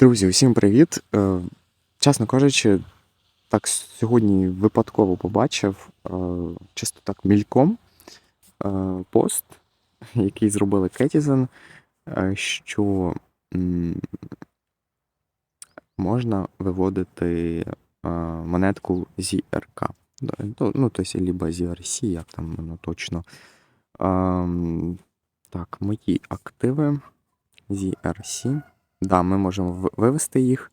Друзі, усім привіт. Е, Чесно кажучи, так сьогодні випадково побачив, е, чисто так мільком, е, пост, який зробили Кетізен, що можна виводити монетку ZRK. Ну, ну, тобто, либо ZRC, як там воно точно. Ем, Так, мої активи. ZRC. Да, ми можемо вивести їх.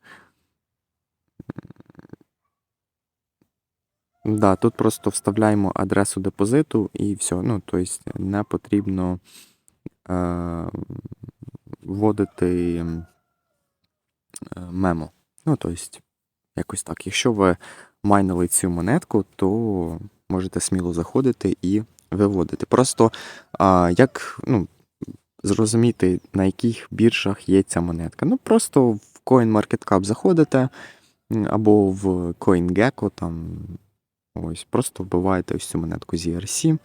Да, тут просто вставляємо адресу депозиту і все. Ну, тобто не потрібно е, вводити е, мемо. Ну, тобто, якось так. Якщо ви майнили цю монетку, то можете сміло заходити і виводити. Просто а, як ну, зрозуміти, на яких біржах є ця монетка. Ну, просто в CoinMarketCap заходите або в CoinGecko, там ось, просто вбиваєте ось цю монетку ZRC,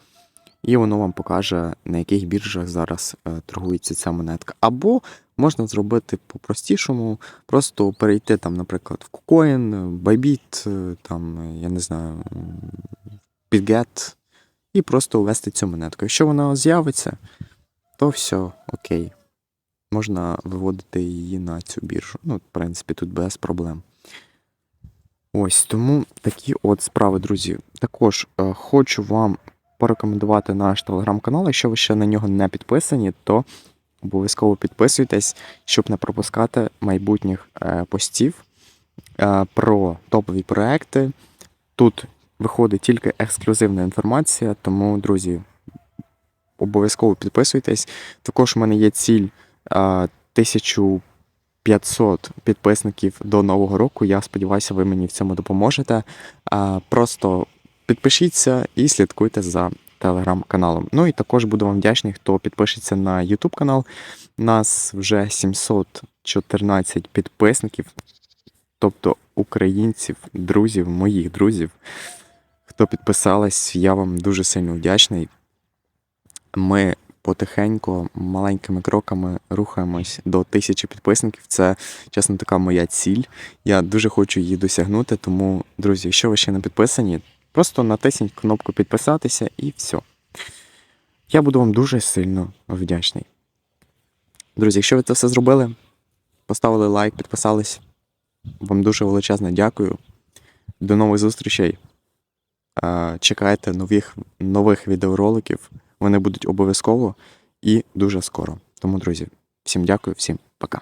і воно вам покаже, на яких біржах зараз е, торгується ця монетка. Або можна зробити по-простішому, просто перейти, там, наприклад, в KuCoin, Bybit, е, там, е, я не знаю, Bitget, і просто ввести цю монетку. Якщо вона з'явиться, то все окей. Можна виводити її на цю біржу. Ну, в принципі, тут без проблем. Ось тому такі от справи, друзі. Також е, хочу вам порекомендувати наш телеграм-канал. Якщо ви ще на нього не підписані, то обов'язково підписуйтесь, щоб не пропускати майбутніх е, постів е, про топові проекти. Тут виходить тільки ексклюзивна інформація, тому, друзі, обов'язково підписуйтесь. Також у мене є ціль 1500 підписників до Нового року. Я сподіваюся, ви мені в цьому допоможете. Просто підпишіться і слідкуйте за телеграм-каналом. Ну і також буду вам вдячний, хто підпишеться на YouTube канал. Нас вже 714 підписників, тобто українців, друзів, моїх друзів. Хто підписались, я вам дуже сильно вдячний. Ми потихеньку, маленькими кроками рухаємось до тисячі підписників. Це, чесно, така моя ціль. Я дуже хочу її досягнути. Тому, друзі, якщо ви ще не підписані, просто натисніть кнопку підписатися і все. Я буду вам дуже сильно вдячний. Друзі, якщо ви це все зробили, поставили лайк, підписались. Вам дуже величезне дякую. До нових зустрічей. Е, Чекайте нових, нових відеороликів. Вони будуть обов'язково і дуже скоро. Тому, друзі, всім дякую, всім пока.